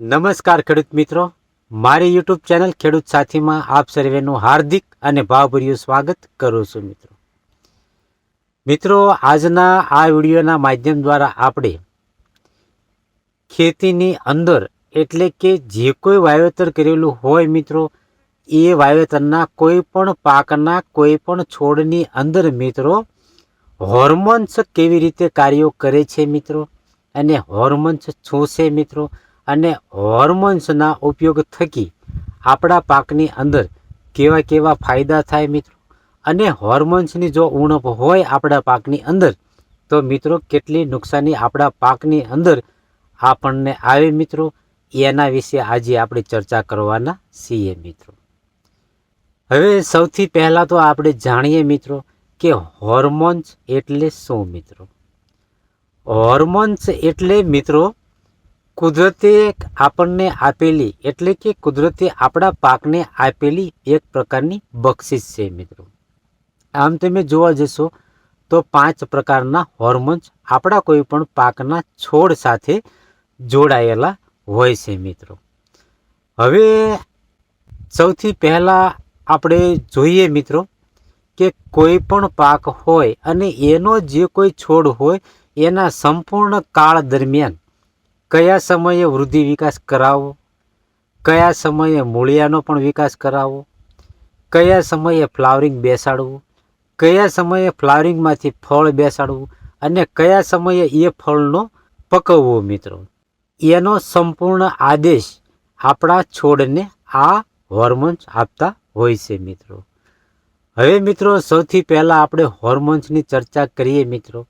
નમસ્કાર ખેડૂત મિત્રો. મારી યુટ્યુબ ચેનલ ખેડૂત સાથીમાં આપ સર્વેનું હાર્દિક અને ભાવભર્યું સ્વાગત કરું છું મિત્રો. મિત્રો, આજના આ વિડીયોના માધ્યમ દ્વારા આપણે ખેતીની અંદર એટલે કે જે કોઈ વાવેતર કરેલું હોય મિત્રો, એ વાવેતરના કોઈ પણ પાકના કોઈ પણ છોડની અંદર મિત્રો હોર્મોન્સ કેવી રીતે કાર્યો કરે છે મિત્રો, અને હોર્મોન્સ શું છે મિત્રો અને હોર્મોન્સના ઉપયોગ થકી આપણા પાકની અંદર કેવા કેવા ફાયદા થાય મિત્રો? અને હોર્મોન્સની જો ઉણપ હોય આપણા પાકની અંદર, તો મિત્રો કેટલી નુકસાની આપણા પાકની અંદર આપણને આવે મિત્રો? એના વિશે આજે આપણે ચર્ચા કરવાના છીએ મિત્રો. હવે સૌથી પહેલાં તો આપણે જાણીએ મિત્રો કે હોર્મોન્સ એટલે શું મિત્રો? હોર્મોન્સ એટલે મિત્રો કુદરતે આપણને આપેલી, એટલે કે કુદરતે આપણા પાકને આપેલી એક પ્રકારની બક્ષિસ છે મિત્રો. આમ તમે જોવા જશો તો પાંચ પ્રકારના હોર્મોન્સ આપણા કોઈ પણ પાકના છોડ સાથે જોડાયેલા હોય છે મિત્રો. હવે સૌથી પહેલાં આપણે જોઈએ મિત્રો કે કોઈ પણ પાક હોય અને એનો જે કોઈ છોડ હોય, એના સંપૂર્ણ કાળ દરમિયાન કયા સમયે વૃદ્ધિ વિકાસ કરાવવો કયા સમયે મૂળિયાનો પણ વિકાસ કરાવવો કયા સમયે ફ્લાવરિંગ બેસાડવું? કયા સમયે ફ્લાવરિંગમાંથી ફળ બેસાડવું? અને કયા સમયે એ ફળનો પકવવો મિત્રો? એનો સંપૂર્ણ આદેશ આપણા છોડને આ હોર્મોન્સ આપતા હોય છે મિત્રો. હવે મિત્રો, સૌથી પહેલાં આપણે હોર્મોન્સની ચર્ચા કરીએ મિત્રો.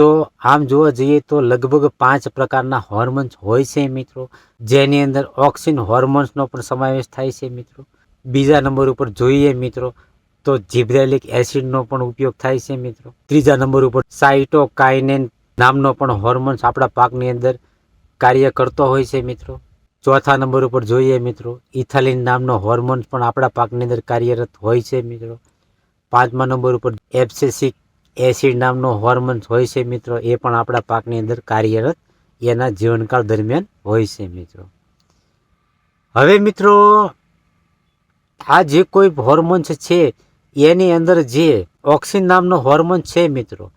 તો આમ જોવા જઈએ તો લગભગ પાંચ પ્રકારના હોર્મોન્સ હોય છે મિત્રો. જેની અંદર ઓક્સિન હોર્મોન્સનો પણ સમાવેશ થાય છે મિત્રો. બીજા નંબર ઉપર જોઈએ મિત્રો, તો જીબ્રેલિક એસિડનો પણ ઉપયોગ થાય છે મિત્રો. ત્રીજા નંબર ઉપર સાઇટોકાઇનેન નામનો પણ હોર્મોન્સ આપણા પાકની અંદર કાર્ય કરતો હોય છે મિત્રો. ચોથા નંબર ઉપર જોઈએ મિત્રો ઇથાલિન નામનો હોર્મોન્સ પણ આપણા પાકની અંદર કાર્યરત હોય છે મિત્રો. પાંચમા નંબર ઉપર એબ્સેસિક એસિડ નામનો હોર્મોન્સ હોય છે મિત્રો, એ પણ આપણા પાકની અંદર કાર્યરત એના જીવનકાળ દરમિયાન હોય છે મિત્રો. હવે મિત્રો, આ જે કોઈ હોર્મોન્સ છે, એની અંદર જે ઓક્સિન નામનો હોર્મોન છે મિત્રો,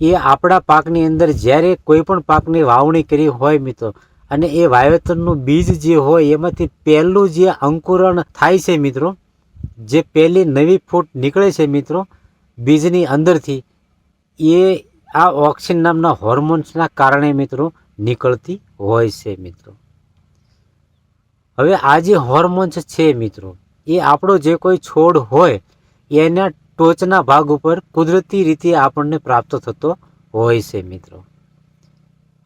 એ આપણા પાકની અંદર જ્યારે કોઈ પણ પાકની વાવણી કરી હોય મિત્રો, અને એ વાવેતરનું બીજ જે હોય એમાંથી પહેલું જે અંકુરણ થાય છે મિત્રો, જે પહેલી નવી ફૂટ નીકળે છે મિત્રો, બીજની અંદરથી એ આ ઓક્સિન નામના હોર્મોન્સના કારણે મિત્રો નીકળતી હોય છે મિત્રો. હવે આ જે હોર્મોન્સ છે મિત્રો, એ આપણો જે કોઈ છોડ હોય, એના ટોચના ભાગ ઉપર કુદરતી રીતે આપણને પ્રાપ્ત થતો હોય છે મિત્રો.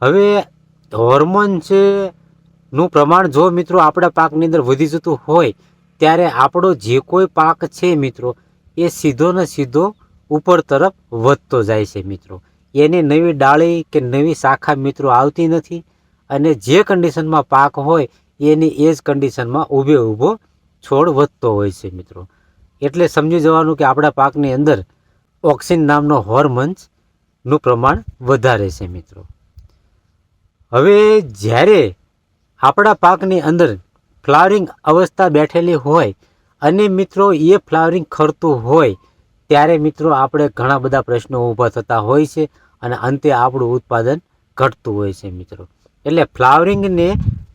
હવે હોર્મોન્સનું પ્રમાણ જો મિત્રો આપણા પાકની અંદર વધી જતું હોય, ત્યારે આપણો જે કોઈ પાક છે મિત્રો, એ સીધો ને સીધો ઉપર તરફ વધતો જાય છે મિત્રો. એની નવી ડાળી કે નવી શાખા મિત્રો આવતી નથી અને જે કન્ડિશનમાં પાક હોય, એની એ જ કન્ડિશનમાં ઊભે ઊભો છોડ વધતો હોય છે મિત્રો. એટલે સમજી જવાનું કે આપણા પાકની અંદર ઓક્સિન નામનો હોર્મોન્સનું પ્રમાણ વધારે છે મિત્રો. હવે જ્યારે આપણા પાકની અંદર ફ્લાવરિંગ અવસ્થા બેઠેલી હોય અને મિત્રો એ ફ્લાવરિંગ ખરતું હોય ત્યારે મિત્રો આપણે ઘણા બધા પ્રશ્નો ઊભા થતા હોય છે અને અંતે આપણું ઉત્પાદન ઘટતું હોય છે મિત્રો. એટલે ફ્લાવરિંગને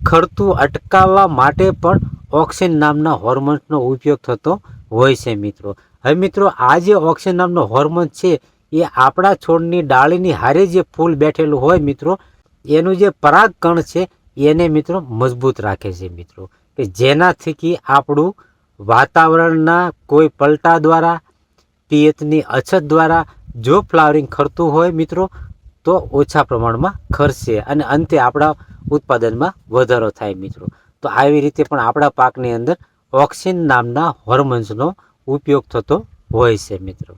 ખરતું અટકાવવા માટે પણ ઓક્સિન નામના હોર્મોન્સનો ઉપયોગ થતો હોય છે મિત્રો. હવે મિત્રો, આ જે ઓક્સિન નામનો હોર્મોન છે, એ આપણા છોડની ડાળીની હારે જે ફૂલ બેઠેલું હોય મિત્રો, એનું જે પરાગકણ છે, એને મિત્રો મજબૂત રાખે છે મિત્રો. કે જેનાથી કે આપણું વાતાવરણના કોઈ પલટા દ્વારા પિયતની અછત દ્વારા જો ફ્લાવરિંગ ખરતું હોય મિત્રો, તો ઓછા પ્રમાણમાં ખરશે અને અંતે આપણા ઉત્પાદનમાં વધારો થાય મિત્રો. તો આવી રીતે પણ આપણા પાકની અંદર ઓક્સિન નામના હોર્મોન્સનો ઉપયોગ થતો હોય છે મિત્રો.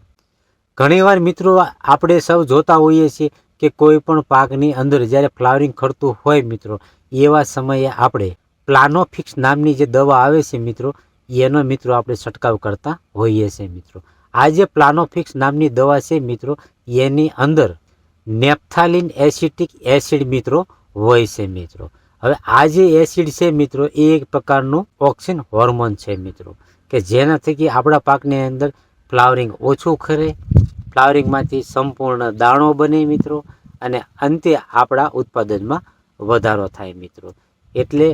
ઘણીવાર મિત્રો આપણે સૌ જોતા હોઈએ છીએ કે કોઈ પણ પાકની અંદર જ્યારે ફ્લાવરિંગ ખરતું હોય મિત્રો, એવા સમયે આપણે પ્લાનોફિક્સ નામની જે દવા આવે છે મિત્રો, એનો મિત્રો આપણે છંટકાવ કરતા હોઈએ છીએ મિત્રો. આ જે પ્લાનોફિક્સ નામની દવા છે મિત્રો. એની અંદર નેપ્થાલિન એસિટિક એસિડ મિત્રો હોય છે મિત્રો. હવે આ જે એસિડ છે મિત્રો, એ એક પ્રકારનું ઓક્સિન હોર્મોન છે મિત્રો. કે જેના થકી આપણા પાકની અંદર ફ્લાવરિંગ ઓછું ખરે ફ્લાવરિંગમાંથી સંપૂર્ણ દાણો બને મિત્રો, અને અંતે આપણા ઉત્પાદનમાં વધારો થાય મિત્રો. એટલે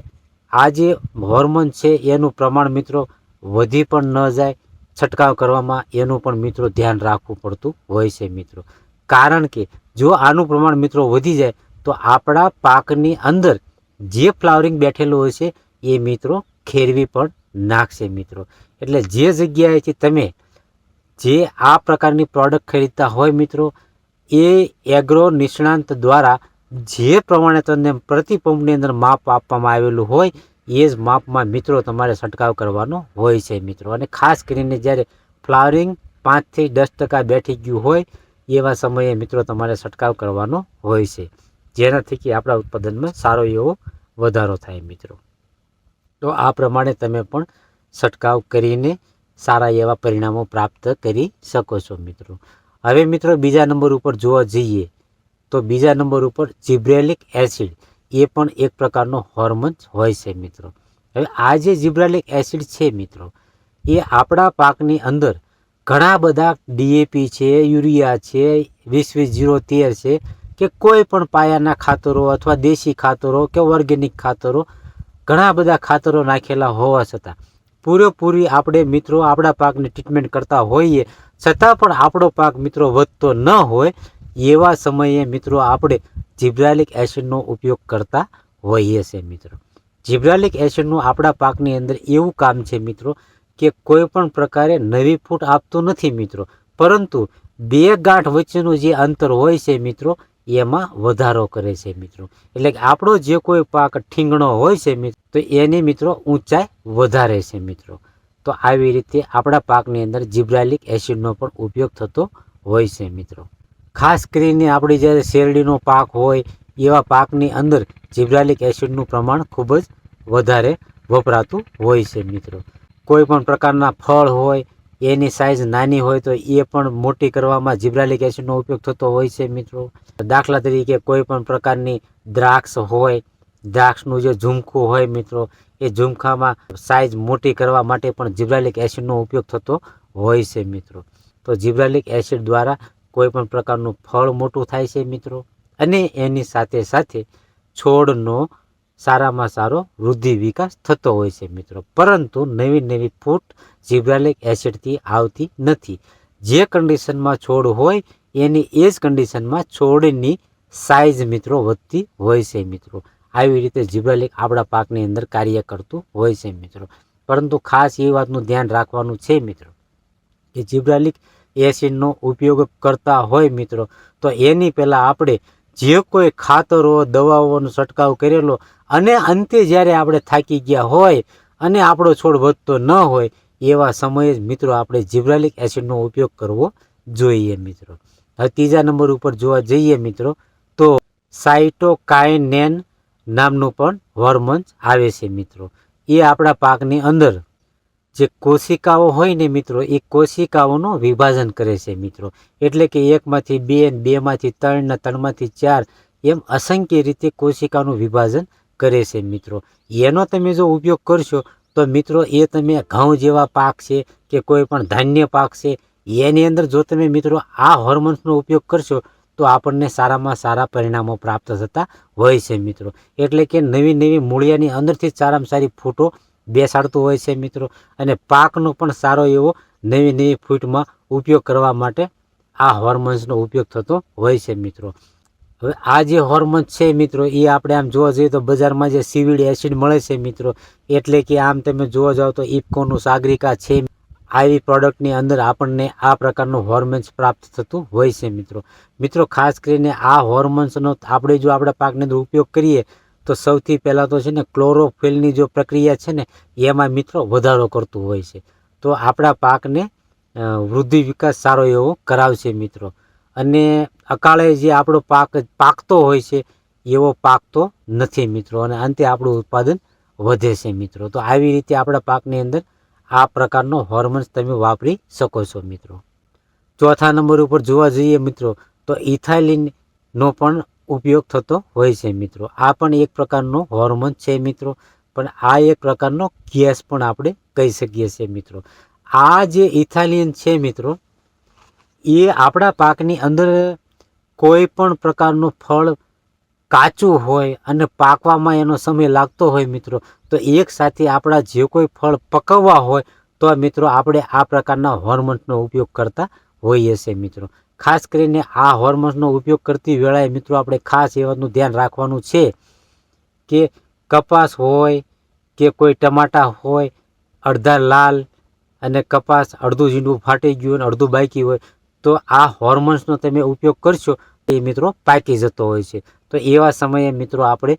આ જે હોર્મોન છે, એનું પ્રમાણ મિત્રો વધી પણ ન જાય છંટકાવ કરવામાં એનું પણ મિત્રો ધ્યાન રાખવું પડતું હોય છે મિત્રો. કારણ કે જો આનું પ્રમાણ મિત્રો વધી જાય, તો આપણા પાકની અંદર જે ફ્લાવરિંગ બેઠેલું હોય છે, એ મિત્રો ખેરવી પણ નાખશે મિત્રો. એટલે જે જગ્યાએથી તમે જે આ પ્રકારની પ્રોડક્ટ ખરીદતા હોય મિત્રો, એ એગ્રો નિષ્ણાંત દ્વારા જે પ્રમાણે તમને પ્રતિ પંપની અંદર માપ આપવામાં આવેલું હોય એ જ માપમાં મિત્રો તમારે છંટકાવ કરવાનો હોય છે મિત્રો. અને ખાસ કરીને જ્યારે ફ્લાવરિંગ પાંચથી દસ ટકા બેઠી ગયું હોય, એવા સમયે મિત્રો તમારે છંટકાવ કરવાનો હોય છે. જેનાથી કે આપણા ઉત્પાદનમાં સારો એવો વધારો થાય મિત્રો. તો આ પ્રમાણે તમે પણ છંટકાવ કરીને સારા એવા પરિણામો પ્રાપ્ત કરી શકો છો મિત્રો. હવે મિત્રો બીજા નંબર ઉપર જોવા જઈએ તો બીજા નંબર ઉપર જીબ્રેલિક એસિડ. એ પણ એક પ્રકારનો હોર્મોન હોય છે મિત્રો. હવે આ જે જીબ્રાલિક એસિડ છે મિત્રો, એ આપણા પાકની અંદર ઘણા બધા ડીએપી છે, યુરિયા છે, વીસ વીસ જીરો તેર છે કે કોઈ પણ પાયાના ખાતરો અથવા દેશી ખાતરો કે ઓર્ગેનિક ખાતરો, ઘણા બધા ખાતરો નાખેલા હોવા છતાં પૂરેપૂરી આપણે મિત્રો આપણા પાકની ટ્રીટમેન્ટ કરતા હોઈએ, છતાં પણ આપણો પાક મિત્રો વધતો ન હોય એવા સમયે મિત્રો આપણે જીબ્રાલિક એસિડનો ઉપયોગ કરતા હોઈએ છીએ મિત્રો. જીબ્રાલિક એસિડનું આપણા પાકની અંદર એવું કામ છે મિત્રો કે કોઈ પણ પ્રકારે નવી ફૂટ આપતું નથી મિત્રો. પરંતુ બે ગાંઠ વચ્ચેનું જે અંતર હોય છે મિત્રો, એમાં વધારો કરે છે મિત્રો. એટલે કે આપણો જે કોઈ પાક ઠીંગણો હોય છે મિત્રો તો એની મિત્રો ઊંચાઈ વધારે છે મિત્રો. તો આવી રીતે આપણા પાકની અંદર જીબ્રાલિક એસિડનો પણ ઉપયોગ થતો હોય છે મિત્રો. ખાસ કરીને આપણી જ્યારે શેરડીનો પાક હોય, એવા પાકની અંદર જીબ્રાલિક એસિડનું પ્રમાણ ખૂબ જ વધારે વપરાતું હોય છે મિત્રો. કોઈ પણ પ્રકારના ફળ હોય, એની સાઇઝ નાની હોય તો એ પણ મોટી કરવામાં જીબ્રાલિક એસિડનો ઉપયોગ થતો હોય છે મિત્રો. દાખલા તરીકે કોઈ પણ પ્રકારની દ્રાક્ષ હોય, દ્રાક્ષનું જે ઝુમખું હોય મિત્રો, એ ઝુમખામાં સાઇઝ મોટી કરવા માટે પણ જીબ્રાલિક એસિડનો ઉપયોગ થતો હોય છે મિત્રો. તો જીબ્રાલિક એસિડ દ્વારા કોઈ પણ પ્રકારનું ફળ મોટું થાય છે મિત્રો? અને એની સાથે સાથે છોડનો સારામાં સારો વૃદ્ધિ વિકાસ થતો હોય છે મિત્રો. પરંતુ નવી નવી ફૂટ જીબ્રાલિક એસિડથી આવતી નથી. જે કન્ડિશનમાં છોડ હોય, એની એ જ કન્ડિશનમાં છોડની સાઇઝ મિત્રો વધતી હોય છે મિત્રો. આવી રીતે જીબ્રાલિક આપણા પાકની અંદર કાર્ય કરતું હોય છે મિત્રો. પરંતુ ખાસ એ વાતનું ધ્યાન રાખવાનું છે મિત્રો, કે જીબ્રાલિક એસિડનો ઉપયોગ કરતા હોય મિત્રો, તો એની પહેલાં આપણે જે કોઈ ખાતરો, દવાઓનો છંટકાવ કરેલો અને અંતે જ્યારે આપણે થાકી ગયા હોય અને આપણો છોડ વધતો ન હોય, એવા સમયે જ મિત્રો આપણે જીબ્રાલિક એસિડનો ઉપયોગ કરવો જોઈએ મિત્રો. હવે ત્રીજા નંબર ઉપર જોવા જઈએ મિત્રો, તો સાઇટોકાઇનેન નામનું પણ હોર્મોન્સ આવે છે મિત્રો. એ આપણા પાકની અંદર જે કોશિકાઓ હોય ને મિત્રો, એ કોશિકાઓનું વિભાજન કરે છે મિત્રો. એટલે કે એકમાંથી બે ને બેમાંથી ત્રણ ને ત્રણમાંથી ચાર એમ અસંખ્ય રીતે કોશિકાનું વિભાજન કરે છે મિત્રો. એનો તમે જો ઉપયોગ કરશો, તો મિત્રો, એ તમે ઘઉં જેવા પાક છે કે કોઈ પણ ધાન્ય પાક છે, એની અંદર જો તમે મિત્રો આ હોર્મોન્સનો ઉપયોગ કરશો, તો આપણને સારામાં સારા પરિણામો પ્રાપ્ત થતા હોય છે મિત્રો. એટલે કે નવી નવી મૂળિયાની અંદરથી સારામાં સારી ફૂટો બેસાડતું હોય છે મિત્રો. અને પાકનો પણ સારો એવો નવી નવી ફૂટમાં ઉપયોગ કરવા માટે આ હોર્મોન્સનો ઉપયોગ થતો હોય છે મિત્રો. હવે આ જે હોર્મોન્સ છે મિત્રો, એ આપણે આમ જોવા જઈએ તો બજારમાં જે સીવીડ એસિડ મળે છે મિત્રો, એટલે કે આમ તમે જોવા જાઓ તો ઇફકોનું સાગરિકા છે. આવી પ્રોડક્ટની અંદર આપણને આ પ્રકારનું હોર્મોન્સ પ્રાપ્ત થતું હોય છે મિત્રો. મિત્રો, ખાસ કરીને આ હોર્મોન્સનો આપણે જો આપણા પાકની અંદર ઉપયોગ કરીએ તો સૌથી પહેલાં તો છે ને ક્લોરોફિલની જો પ્રક્રિયા છે ને, એમાં મિત્રો વધારો કરતું હોય છે. તો આપણા પાકને વૃદ્ધિ વિકાસ સારો એવો કરાવશે મિત્રો. અને અકાળે જે આપણો પાક પાકતો હોય છે, એવો પાકતો નથી મિત્રો. અને અંતે આપણું ઉત્પાદન વધે છે મિત્રો. તો આવી રીતે આપણા પાકની અંદર આ પ્રકારનો હોર્મોન્સ તમે વાપરી શકો છો મિત્રો. ચોથા નંબર ઉપર જોવા જઈએ મિત્રો, તો ઇથાઇલિનનો પણ ઉપયોગ થતો હોય છે મિત્રો. આ પણ એક પ્રકારનો હોર્મોન છે મિત્રો. પણ આ એક પ્રકારનો ગેસ પણ આપણે કહી શકીએ છીએ મિત્રો. આ જે ઇથાલિયન છે મિત્રો, એ આપણા પાકની અંદર કોઈ પણ પ્રકારનું ફળ કાચું હોય અને પાકવામાં એનો સમય લાગતો હોય મિત્રો, તો એક સાથે આપણા જે કોઈ ફળ પકવવા હોય, તો મિત્રો આપણે આ પ્રકારના હોર્મોન્સનો ઉપયોગ કરતા હોઈએ છીએ મિત્રો. ખાસ કરીને આ હોર્મોન્સનો ઉપયોગ કરતી વેળાએ મિત્રો આપણે ખાસ એ વાતનું ધ્યાન રાખવાનું છે કે કપાસ હોય કે કોઈ ટમાટા હોય, અડધા લાલ અને કપાસ અડધું ઝીંડું ફાટી ગયું અને અડધું બાકી હોય, તો આ હોર્મોન્સનો તમે ઉપયોગ કરશો એ મિત્રો પાકી જતો હોય છે. તો એવા સમયે મિત્રો આપણે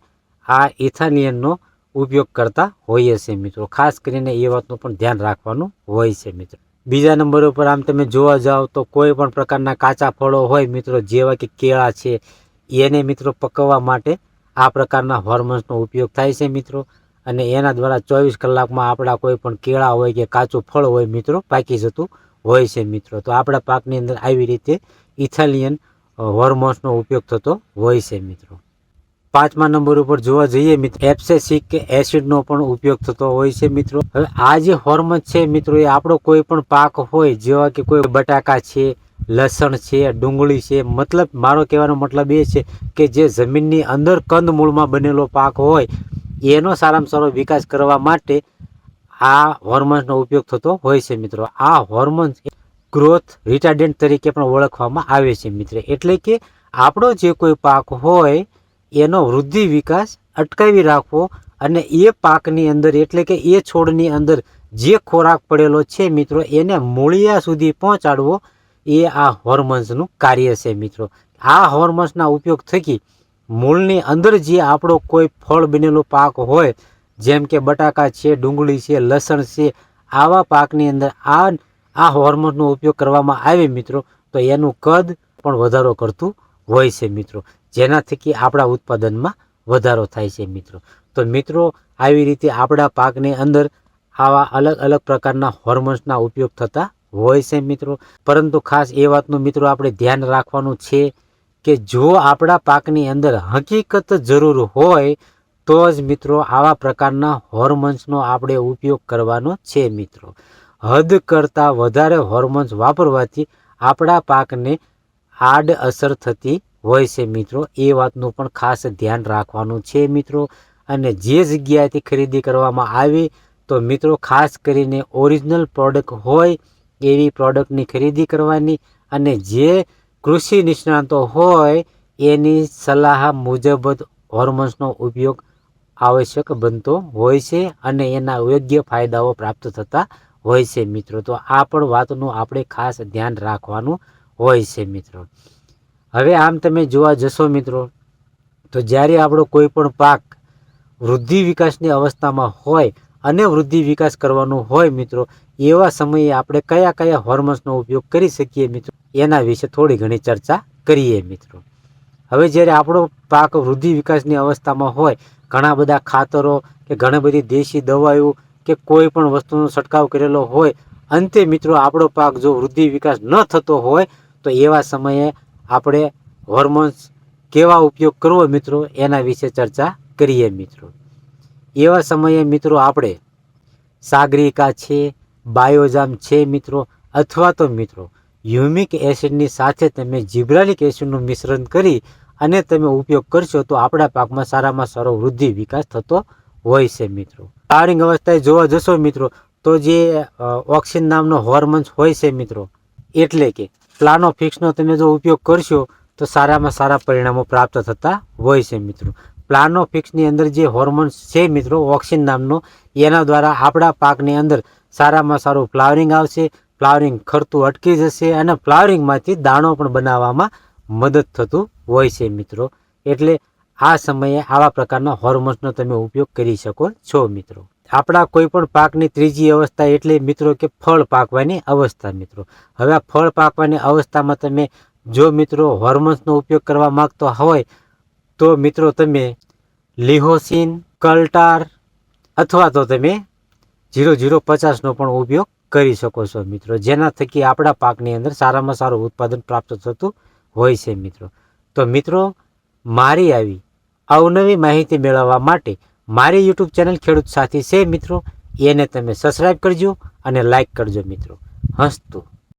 આ ઇથાલિયનનો ઉપયોગ કરતા હોઈએ છીએ મિત્રો. ખાસ કરીને એ વાતનું પણ ધ્યાન રાખવાનું હોય છે મિત્રો. બીજા નંબર ઉપર આમ તમે જોવા જાઓ તો કોઈ પણ પ્રકારના કાચા ફળો હોય મિત્રો, જેવા કે કેળા છે, એને મિત્રો પકવવા માટે આ પ્રકારના હોર્મોન્સનો ઉપયોગ થાય છે મિત્રો. અને એના દ્વારા ચોવીસ કલાકમાં આપણા કોઈ પણ કેળા હોય કે કાચું ફળ હોય મિત્રો, પાકી જતું હોય છે મિત્રો. તો આપણા પાકની અંદર આવી રીતે ઇથાલિયન હોર્મોન્સનો ઉપયોગ થતો હોય છે મિત્રો. પાંચમા નંબર ઉપર જોવા જઈએ મિત્રો એપ્સેસિક કે એસિડનો પણ ઉપયોગ થતો હોય છે મિત્રો. હવે આ જે હોર્મોન છે મિત્રો, એ આપણો કોઈ પણ પાક હોય, જેવા કે કોઈ બટાકા છે, લસણ છે, ડુંગળી છે, મતલબ મારો કહેવાનો મતલબ એ છે કે જે જમીનની અંદર કંદમૂળમાં બનેલો પાક હોય, એનો સારામાં સારો વિકાસ કરવા માટે આ હોર્મોન્સનો ઉપયોગ થતો હોય છે મિત્રો. આ હોર્મોન્સ ગ્રોથ રિટાર્ડન્ટ તરીકે પણ ઓળખવામાં આવે છે મિત્ર. એટલે કે આપણો જે કોઈ પાક હોય એનો વૃદ્ધિ વિકાસ અટકાવી રાખવો અને એ પાકની અંદર, એટલે કે એ છોડની અંદર જે ખોરાક પડેલો છે મિત્રો, એને મૂળિયા સુધી પહોંચાડવો એ આ હોર્મોન્સનું કાર્ય છે મિત્રો. આ હોર્મોન્સના ઉપયોગ થકી મૂળની અંદર જે આપણો કોઈ ફળ બનેલો પાક હોય, જેમ કે બટાકા છે, ડુંગળી છે, લસણ છે, આવા પાકની અંદર આ આ હોર્મોનનો ઉપયોગ કરવામાં આવે મિત્રો, તો એનું કદ પણ વધારો કરતું હોય છે મિત્રો. જેના થકી આપણા ઉત્પાદનમાં વધારો થાય છે મિત્રો. તો મિત્રો, આવી રીતે આપણા પાકની અંદર આવા અલગ અલગ પ્રકારના હોર્મોન્સના ઉપયોગ થતા હોય છે મિત્રો. પરંતુ ખાસ એ વાતનું મિત્રો આપણે ધ્યાન રાખવાનું છે કે જો આપણા પાકની અંદર હકીકત જરૂર હોય, તો જ મિત્રો આવા પ્રકારના હોર્મોન્સનો આપણે ઉપયોગ કરવાનો છે મિત્રો. હદ કરતાં વધારે હોર્મોન્સ વાપરવાથી આપણા પાકને આડ અસર થતી હોય છે મિત્રો. એ વાતનું પણ ખાસ ધ્યાન રાખવાનું છે મિત્રો. અને જે જગ્યાએથી ખરીદી કરવામાં આવી, તો મિત્રો ખાસ કરીને ઓરિજિનલ પ્રોડક્ટ હોય એવી પ્રોડક્ટની ખરીદી કરવાની અને જે કૃષિ નિષ્ણાતો હોય, એની સલાહ મુજબ જ હોર્મોન્સનો ઉપયોગ આવશ્યક બનતો હોય છે અને એના યોગ્ય ફાયદાઓ પ્રાપ્ત થતા હોય છે મિત્રો. તો આ પણ વાતનું આપણે ખાસ ધ્યાન રાખવાનું હોય છે મિત્રો. હવે આમ તમે જોવા જશો મિત્રો, તો જ્યારે આપણો કોઈ પણ પાક વૃદ્ધિ વિકાસની અવસ્થામાં હોય અને વૃદ્ધિ વિકાસ કરવાનો હોય મિત્રો, એવા સમયે આપણે કયા કયા હોર્મોન્સનો ઉપયોગ કરી શકીએ મિત્રો? એના વિશે થોડી ઘણી ચર્ચા કરીએ મિત્રો. હવે જ્યારે આપણો પાક વૃદ્ધિ વિકાસની અવસ્થામાં હોય, ઘણા બધા ખાતરો કે ઘણી બધી દેશી દવાઓ કે કોઈ પણ વસ્તુનો છંટકાવ કરેલો હોય, અંતે મિત્રો આપણો પાક જો વૃદ્ધિ વિકાસ ન થતો હોય, તો એવા સમયે આપણે હોર્મોન્સ કેવા ઉપયોગ કરવો મિત્રો? એના વિશે ચર્ચા કરીએ મિત્રો. એવા સમયે મિત્રો આપણે સાગરિકા છે, બાયોજામ છે મિત્રો, અથવા તો મિત્રો હ્યુમિક એસિડની સાથે તમે જીબ્રાલિક એસિડનું મિશ્રણ કરી અને તમે ઉપયોગ કરશો તો આપણા પાકમાં સારામાં સારો વૃદ્ધિ વિકાસ થતો હોય છે મિત્રો. ફ્લાવરિંગ અવસ્થાએ જોવા જશો મિત્રો, તો જે ઓક્સિન નામનો હોર્મોન્સ હોય છે મિત્રો, એટલે કે પ્લાનો ફિક્સનો તમે જો ઉપયોગ કરશો, તો સારામાં સારા પરિણામો પ્રાપ્ત થતા હોય છે મિત્રો. પ્લાનો ફિક્સની અંદર જે હોર્મોન્સ છે મિત્રો, ઓક્સિન નામનો, એના દ્વારા આપણા પાકની અંદર સારામાં સારું ફ્લાવરિંગ આવશે, ફ્લાવરિંગ ખરતું અટકી જશે અને ફ્લાવરિંગમાંથી દાણો પણ બનાવવામાં મદદ થતું હોય છે મિત્રો. એટલે આ સમયે આવા પ્રકારના હોર્મોન્સનો તમે ઉપયોગ કરી શકો છો મિત્રો. આપણા કોઈ પણ પાકની ત્રીજી અવસ્થા એટલે મિત્રો કે ફળ પાકવાની અવસ્થા મિત્રો. હવે આ ફળ પાકવાની અવસ્થામાં તમે જો મિત્રો હોર્મોન્સનો ઉપયોગ કરવા માગતો હોય, તો મિત્રો તમે લિહોસિન, કલ્ટાર અથવા તો તમે જીરો જીરો પચાસનો પણ ઉપયોગ કરી શકો છો મિત્રો. જેના થકી આપણા પાકની અંદર સારામાં સારું ઉત્પાદન પ્રાપ્ત થતું હોય છે મિત્રો. તો મિત્રો, મારી આવી અવનવી માહિતી મેળવવા માટે મારી યુટ્યુબ ચેનલ ખેડૂત સાથી છે મિત્રો. એને તમે સબસ્ક્રાઈબ કરજો અને લાઈક કરજો મિત્રો. હસતું.